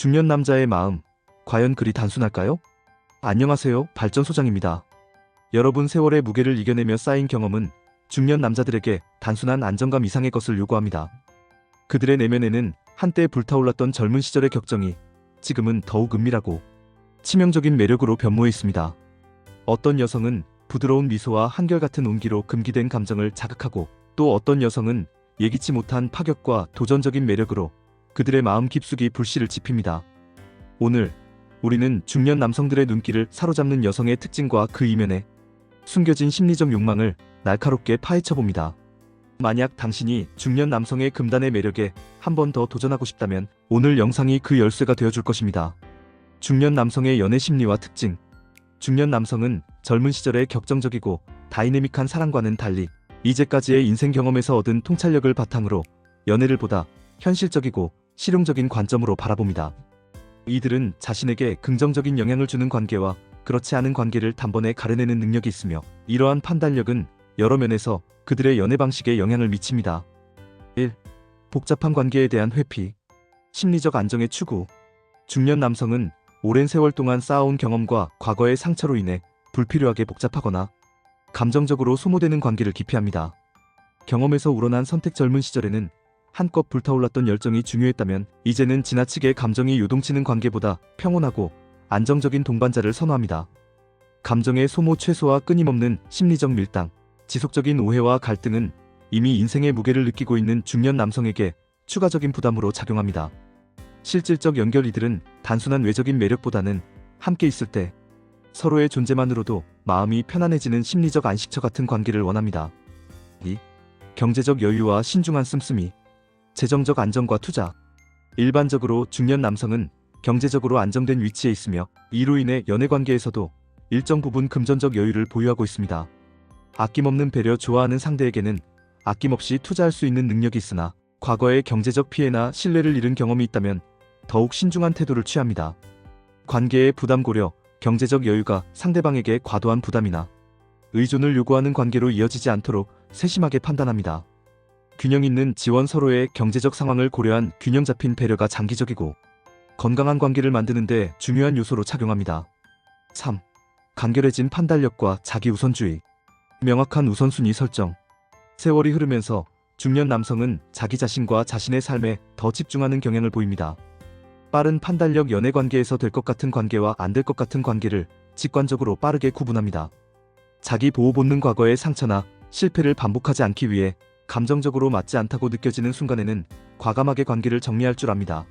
중년 남자의 마음, 과연 그리 단순할까요? 안녕하세요, 발전소장입니다. 여러분 세월의 무게를 이겨내며 쌓인 경험은 중년 남자들에게 단순한 안정감 이상의 것을 요구합니다. 그들의 내면에는 한때 불타올랐던 젊은 시절의 격정이 지금은 더욱 은밀하고 치명적인 매력으로 변모해 있습니다. 어떤 여성은 부드러운 미소와 한결같은 온기로 금기된 감정을 자극하고 또 어떤 여성은 예기치 못한 파격과 도전적인 매력으로 그들의 마음 깊숙이 불씨를 지핍니다. 오늘 우리는 중년 남성들의 눈길을 사로잡는 여성의 특징과 그 이면에 숨겨진 심리적 욕망을 날카롭게 파헤쳐 봅니다. 만약 당신이 중년 남성의 금단의 매력에 한 번 더 도전하고 싶다면 오늘 영상이 그 열쇠가 되어줄 것입니다. 중년 남성의 연애 심리와 특징. 중년 남성은 젊은 시절에 격정적이고 다이내믹한 사랑과는 달리 이제까지의 인생 경험에서 얻은 통찰력을 바탕으로 연애를 보다 현실적이고 실용적인 관점으로 바라봅니다. 이들은 자신에게 긍정적인 영향을 주는 관계와 그렇지 않은 관계를 단번에 가려내는 능력이 있으며 이러한 판단력은 여러 면에서 그들의 연애 방식에 영향을 미칩니다. 1. 복잡한 관계에 대한 회피. 심리적 안정의 추구. 중년 남성은 오랜 세월 동안 쌓아온 경험과 과거의 상처로 인해 불필요하게 복잡하거나 감정적으로 소모되는 관계를 기피합니다. 경험에서 우러난 선택 젊은 시절에는 한껏 불타올랐던 열정이 중요했다면 이제는 지나치게 감정이 요동치는 관계보다 평온하고 안정적인 동반자를 선호합니다. 감정의 소모 최소와 끊임없는 심리적 밀당, 지속적인 오해와 갈등은 이미 인생의 무게를 느끼고 있는 중년 남성에게 추가적인 부담으로 작용합니다. 실질적 연결 이들은 단순한 외적인 매력보다는 함께 있을 때 서로의 존재만으로도 마음이 편안해지는 심리적 안식처 같은 관계를 원합니다. 2. 경제적 여유와 신중한 씀씀이 재정적 안정과 투자 일반적으로 중년 남성은 경제적으로 안정된 위치에 있으며 이로 인해 연애 관계에서도 일정 부분 금전적 여유를 보유하고 있습니다. 아낌없는 배려 좋아하는 상대에게는 아낌없이 투자할 수 있는 능력이 있으나 과거의 경제적 피해나 신뢰를 잃은 경험이 있다면 더욱 신중한 태도를 취합니다. 관계의 부담 고려, 경제적 여유가 상대방에게 과도한 부담이나 의존을 요구하는 관계로 이어지지 않도록 세심하게 판단합니다. 균형 있는 지원 서로의 경제적 상황을 고려한 균형 잡힌 배려가 장기적이고 건강한 관계를 만드는데 중요한 요소로 작용합니다. 3. 간결해진 판단력과 자기 우선주의. 명확한 우선순위 설정. 세월이 흐르면서 중년 남성은 자기 자신과 자신의 삶에 더 집중하는 경향을 보입니다. 빠른 판단력 연애 관계에서 될 것 같은 관계와 안 될 것 같은 관계를 직관적으로 빠르게 구분합니다. 자기 보호 본능 과거의 상처나 실패를 반복하지 않기 위해 감정적으로 맞지 않다고 느껴지는 순간에는 과감하게 관계를 정리할 줄 압니다.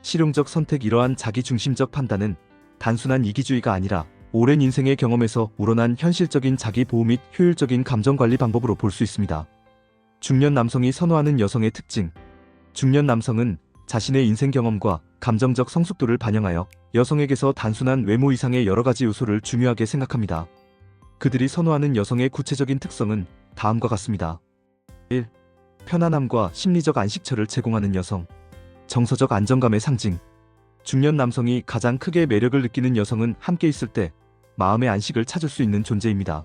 실용적 선택 이러한 자기 중심적 판단은 단순한 이기주의가 아니라 오랜 인생의 경험에서 우러난 현실적인 자기 보호 및 효율적인 감정 관리 방법으로 볼 수 있습니다. 중년 남성이 선호하는 여성의 특징. 중년 남성은 자신의 인생 경험과 감정적 성숙도를 반영하여 여성에게서 단순한 외모 이상의 여러 가지 요소를 중요하게 생각합니다. 그들이 선호하는 여성의 구체적인 특성은 다음과 같습니다. 1. 편안함과 심리적 안식처를 제공하는 여성. 정서적 안정감의 상징. 중년 남성이 가장 크게 매력을 느끼는 여성은 함께 있을 때 마음의 안식을 찾을 수 있는 존재입니다.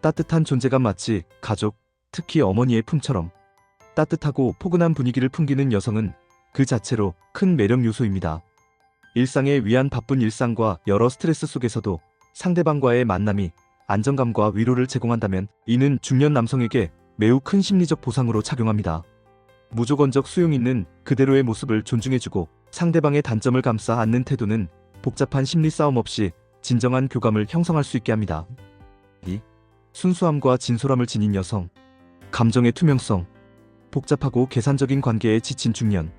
따뜻한 존재감 마치 가족, 특히 어머니의 품처럼 따뜻하고 포근한 분위기를 풍기는 여성은 그 자체로 큰 매력 요소입니다. 일상의 위안 바쁜 일상과 여러 스트레스 속에서도 상대방과의 만남이 안정감과 위로를 제공한다면 이는 중년 남성에게 매우 큰 심리적 보상으로 작용합니다. 무조건적 수용 있는 그대로의 모습을 존중해주고 상대방의 단점을 감싸 안는 태도는 복잡한 심리 싸움 없이 진정한 교감을 형성할 수 있게 합니다. 2. 순수함과 진솔함을 지닌 여성. 감정의 투명성. 복잡하고 계산적인 관계에 지친 중년.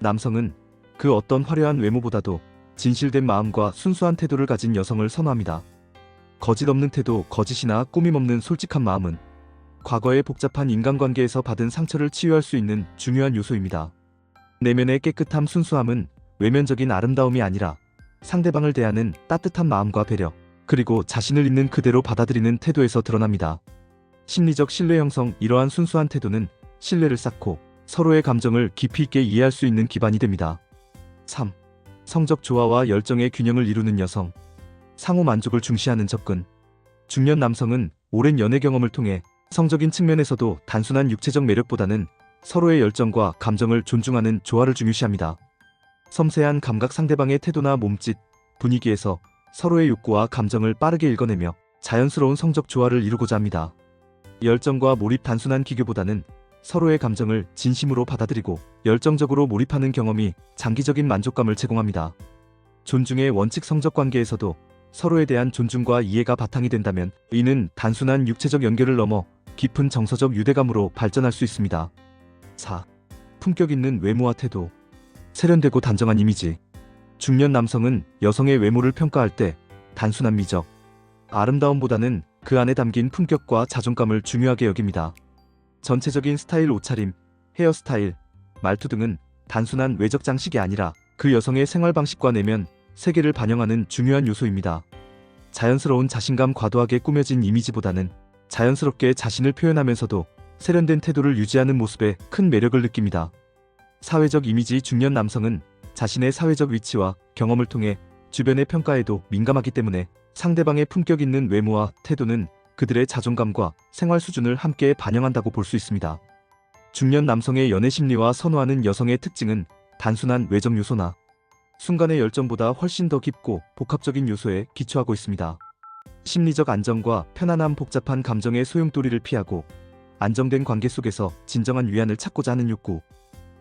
남성은 그 어떤 화려한 외모보다도 진실된 마음과 순수한 태도를 가진 여성을 선호합니다. 거짓 없는 태도, 거짓이나 꾸밈 없는 솔직한 마음은 과거의 복잡한 인간관계에서 받은 상처를 치유할 수 있는 중요한 요소입니다. 내면의 깨끗함 순수함은 외면적인 아름다움이 아니라 상대방을 대하는 따뜻한 마음과 배려, 그리고 자신을 있는 그대로 받아들이는 태도에서 드러납니다. 심리적 신뢰 형성 이러한 순수한 태도는 신뢰를 쌓고 서로의 감정을 깊이 있게 이해할 수 있는 기반이 됩니다. 3. 성적 조화와 열정의 균형을 이루는 여성. 상호 만족을 중시하는 접근. 중년 남성은 오랜 연애 경험을 통해 성적인 측면에서도 단순한 육체적 매력보다는 서로의 열정과 감정을 존중하는 조화를 중요시합니다. 섬세한 감각 상대방의 태도나 몸짓, 분위기에서 서로의 욕구와 감정을 빠르게 읽어내며 자연스러운 성적 조화를 이루고자 합니다. 열정과 몰입 단순한 기교보다는 서로의 감정을 진심으로 받아들이고 열정적으로 몰입하는 경험이 장기적인 만족감을 제공합니다. 존중의 원칙 성적 관계에서도 서로에 대한 존중과 이해가 바탕이 된다면 이는 단순한 육체적 연결을 넘어 깊은 정서적 유대감으로 발전할 수 있습니다. 4. 품격 있는 외모와 태도. 세련되고 단정한 이미지. 중년 남성은 여성의 외모를 평가할 때 단순한 미적, 아름다움보다는 그 안에 담긴 품격과 자존감을 중요하게 여깁니다. 전체적인 스타일 옷차림, 헤어스타일, 말투 등은 단순한 외적 장식이 아니라 그 여성의 생활 방식과 내면, 세계를 반영하는 중요한 요소입니다. 자연스러운 자신감 과도하게 꾸며진 이미지보다는 자연스럽게 자신을 표현하면서도 세련된 태도를 유지하는 모습에 큰 매력을 느낍니다. 사회적 이미지 중년 남성은 자신의 사회적 위치와 경험을 통해 주변의 평가에도 민감하기 때문에 상대방의 품격 있는 외모와 태도는 그들의 자존감과 생활 수준을 함께 반영한다고 볼 수 있습니다. 중년 남성의 연애 심리와 선호하는 여성의 특징은 단순한 외적 요소나 순간의 열정보다 훨씬 더 깊고 복합적인 요소에 기초하고 있습니다. 심리적 안정과 편안함 복잡한 감정의 소용돌이를 피하고 안정된 관계 속에서 진정한 위안을 찾고자 하는 욕구,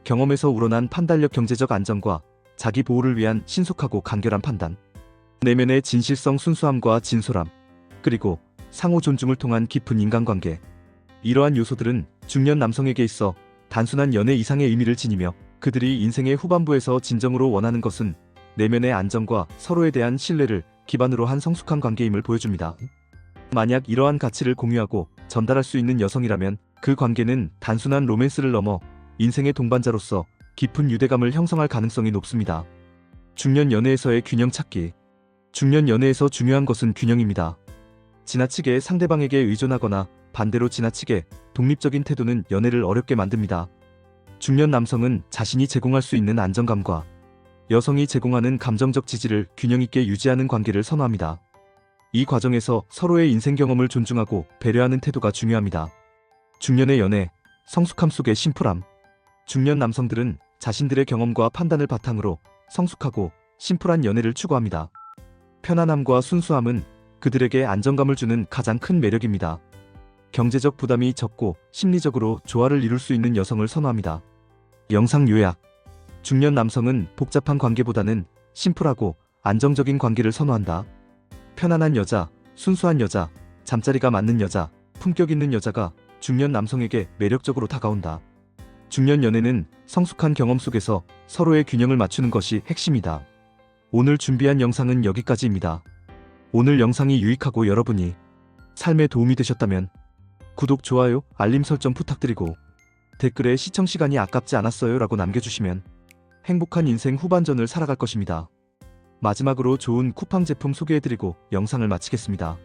경험에서 우러난 판단력 경제적 안정과 자기 보호를 위한 신속하고 간결한 판단, 내면의 진실성 순수함과 진솔함, 그리고 상호 존중을 통한 깊은 인간관계. 이러한 요소들은 중년 남성에게 있어 단순한 연애 이상의 의미를 지니며 그들이 인생의 후반부에서 진정으로 원하는 것은 내면의 안정과 서로에 대한 신뢰를 기반으로 한 성숙한 관계임을 보여줍니다. 만약 이러한 가치를 공유하고 전달할 수 있는 여성이라면 그 관계는 단순한 로맨스를 넘어 인생의 동반자로서 깊은 유대감을 형성할 가능성이 높습니다. 중년 연애에서의 균형 찾기. 중년 연애에서 중요한 것은 균형입니다. 지나치게 상대방에게 의존하거나 반대로 지나치게 독립적인 태도는 연애를 어렵게 만듭니다. 중년 남성은 자신이 제공할 수 있는 안정감과 여성이 제공하는 감정적 지지를 균형 있게 유지하는 관계를 선호합니다. 이 과정에서 서로의 인생 경험을 존중하고 배려하는 태도가 중요합니다. 중년의 연애, 성숙함 속의 심플함. 중년 남성들은 자신들의 경험과 판단을 바탕으로 성숙하고 심플한 연애를 추구합니다. 편안함과 순수함은 그들에게 안정감을 주는 가장 큰 매력입니다. 경제적 부담이 적고 심리적으로 조화를 이룰 수 있는 여성을 선호합니다. 영상 요약. 중년 남성은 복잡한 관계보다는 심플하고 안정적인 관계를 선호한다. 편안한 여자, 순수한 여자, 잠자리가 맞는 여자, 품격 있는 여자가 중년 남성에게 매력적으로 다가온다. 중년 연애는 성숙한 경험 속에서 서로의 균형을 맞추는 것이 핵심이다. 오늘 준비한 영상은 여기까지입니다. 오늘 영상이 유익하고 여러분이 삶에 도움이 되셨다면 구독, 좋아요, 알림 설정 부탁드리고 댓글에 시청 시간이 아깝지 않았어요 라고 남겨주시면 행복한 인생 후반전을 살아갈 것입니다. 마지막으로 좋은 쿠팡 제품 소개해드리고 영상을 마치겠습니다.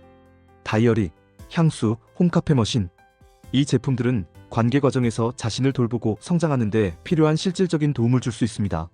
다이어리, 향수, 홈카페 머신. 이 제품들은 관계 과정에서 자신을 돌보고 성장하는데 필요한 실질적인 도움을 줄 수 있습니다.